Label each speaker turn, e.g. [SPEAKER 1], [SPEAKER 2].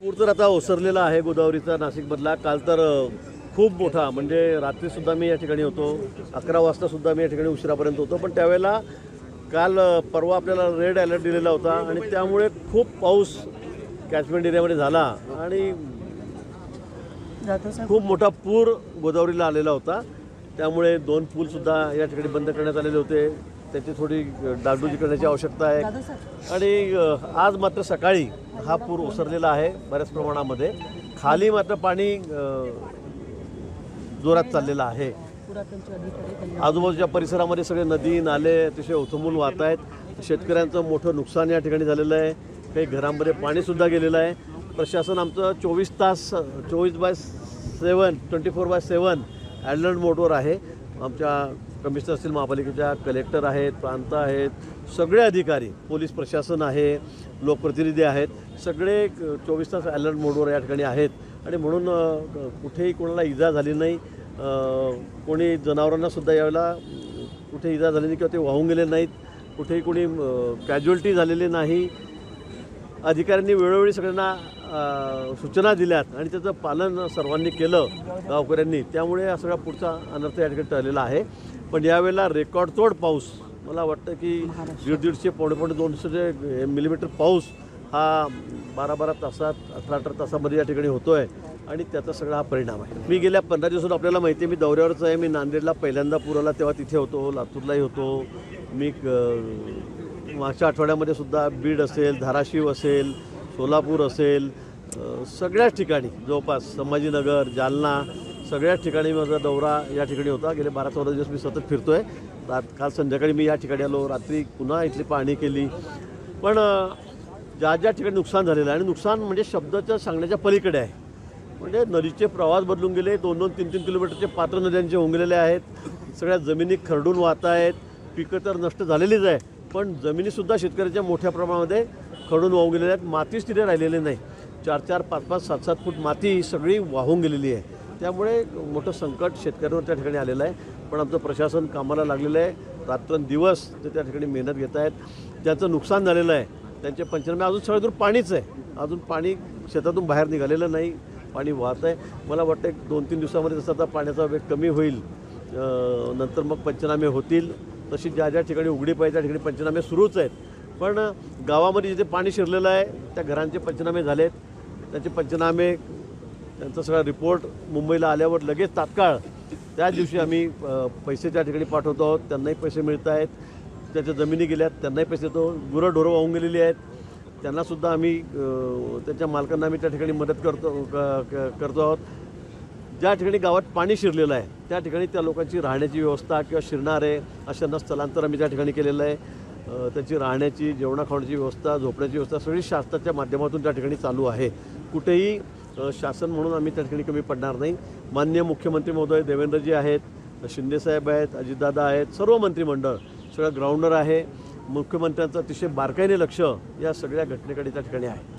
[SPEAKER 1] पूर तर आता ओसरलेला आहे गोदावरीचा नाशिकमधला. काल तर खूप मोठा म्हणजे रात्रीसुद्धा मी या ठिकाणी होतो. अकरा वाजतासुद्धा मी या ठिकाणी उशिरापर्यंत होतो. पण त्यावेळेला काल परवा आपल्याला रेड अलर्ट दिलेला होता आणि त्यामुळे खूप पाऊस कॅचमेंट एरियामध्ये झाला. आणि खूप मोठा पूर गोदावरीला आलेला होता. त्यामुळे दोन पूलसुद्धा या ठिकाणी बंद करण्यात आलेले होते. त्याची थोडी डागडुजी करण्याची आवश्यकता आहे. आणि आज मात्र सकाळी हा पूर ओसरलेला आहे बऱ्याच प्रमाणामध्ये. खाली मात्र पाणी जोरात चाललेलं आहे. आजूबाजूच्या परिसरामध्ये सगळे नदी नाले अतिशय उथमूल वाहत आहेत. शेतकऱ्यांचं मोठं नुकसान या ठिकाणी झालेलं आहे. काही घरांमध्ये पाणीसुद्धा गेलेलं आहे. प्रशासन आमचं चोवीस तास चोवीस by seven twenty four by seven alert मोडवर आहे. आमच्या कमिशनर असतील महापालिकेच्या कलेक्टर आहेत प्रांत आहेत सगळे अधिकारी पोलीस प्रशासन आहे लोकप्रतिनिधी आहेत सगळे चोवीस तास ॲलर्ट मोडवर या ठिकाणी आहेत. आणि म्हणून कुठेही कोणाला इजा झाली नाही कोणी जनावरांनासुद्धा यावेळेला कुठे इजा झाली नाही किंवा ते वाहून गेले नाहीत कुठेही कोणी कॅज्युअल्टी झालेली नाही. अधिकाऱ्यांनी वेळोवेळी सगळ्यांना सूचना दिल्यात आणि त्याचं पालन सर्वांनी केलं गावकऱ्यांनी. त्यामुळे हा सगळा पुढचा अनर्थ या ठिकाणी टळलेला आहे. पण यावेळेला रेकॉर्डतोड पाऊस. मला वाटतं की दीड दीडशे पावणे पावणे दोनशे मिलीमीटर पाऊस हा बारा बारा तासात अठरा अठरा तासामध्ये या ठिकाणी होतो आहे आणि त्याचा सगळा हा परिणाम आहे. मी गेल्या पंधरा दिवसात आपल्याला माहिती आहे मी दौऱ्यावरच आहे. मी नांदेडला पहिल्यांदा पूर आला तेव्हा तिथे होतो लातूरलाही होतो. मी मागच्या आठवड्यामध्ये सुद्धा बीड असेल धाराशिव असेल सोलापूर असेल सगळ्याच ठिकाणी जवळपास संभाजीनगर जालना सगळ्याच ठिकाणी माझा दौरा या ठिकाणी होता. गेले बारा चौदा दिवस मी सतत फिरतो आहे रात काल संध्याकाळी मी या ठिकाणी आलो रात्री पुन्हा इथली पाहणी केली. पण ज्या ज्या ठिकाणी नुकसान झालेलं आहे आणि नुकसान म्हणजे शब्दाच्या सांगण्याच्या पलीकडे आहे. म्हणजे नदीचे प्रवास बदलून गेले दोन दोन तीन तीन किलोमीटरचे पात्र नद्यांचे होऊन गेलेले आहेत. सगळ्या जमिनी खरडून वाहत आहेत पिकं तर नष्ट झालेलीच आहे पण जमिनीसुद्धा शेतकऱ्याच्या मोठ्या प्रमाणामध्ये खडून वाहून गेलेल्या आहेत. मातीच तिथे राहिलेली नाही. चार चार पाच पाच सात सात फूट माती ही सगळी वाहून गेलेली आहे. त्यामुळे मोठं संकट शेतकऱ्यांवर त्या ठिकाणी आलेलं आहे. पण आमचं प्रशासन कामाला लागलेलं आहे. रात्रंदिवस ते त्या ठिकाणी मेहनत घेत आहेत. त्यांचं नुकसान झालेलं आहे. त्यांचे पंचनामे अजून सगळं दूर पाणीच आहे. अजून पाणी शेतातून बाहेर निघालेलं नाही. पाणी वाहत आहे. मला वाटतं एक दोन तीन दिवसामध्ये जसं आता पाण्याचा वेग कमी होईल नंतर मग पंचनामे होतील. तशी ज्या ज्या ठिकाणी उघडी पाहिजे त्या ठिकाणी पंचनामे सुरूच आहेत. पण गावामध्ये जिथे पाणी शिरलेलं आहे त्या घरांचे पंचनामे झालेत. त्याचे पंचनामे त्यांचा सगळा रिपोर्ट मुंबईला आल्यावर लगेच तात्काळ त्या दिवशी आम्ही पैसे त्या ठिकाणी पाठवतो आहोत त्यांनाही पैसे मिळत आहेत. त्याच्या जमिनी गेल्यात त्यांनाही पैसे देतो गुरं ढोरं वाहून गेलेली आहेत. त्यांनासुद्धा आम्ही त्यांच्या त्याच्या मालकांना आम्ही त्या ठिकाणी मदत करतो क- क- करतो आहोत. ज्या ठिकाणी गावात पाणी शिरलेलं आहे त्या ठिकाणी त्या लोकांची राहण्याची व्यवस्था किंवा शिरणारे अशांना स्थलांतर आम्ही त्या ठिकाणी केलेलं आहे. त्यांची राहण्याची जेवणा खावण्याची व्यवस्था झोपण्याची व्यवस्था सगळी शासनाच्या माध्यमातून त्या ठिकाणी चालू आहे. कुठेही शासन म्हणून आम्ही त्या ठिकाणी कमी पडणार नाही. मान्य मुख्यमंत्री महोदय देवेंद्रजी आहेत शिंदेसाहेब आहेत अजितदादा आहेत सर्व मंत्रिमंडळ सगळं ग्राउंडर आहे. मुख्यमंत्र्यांचं अतिशय बारकाईने लक्ष या सगळ्या घटनेकडे त्या ठिकाणी आहे.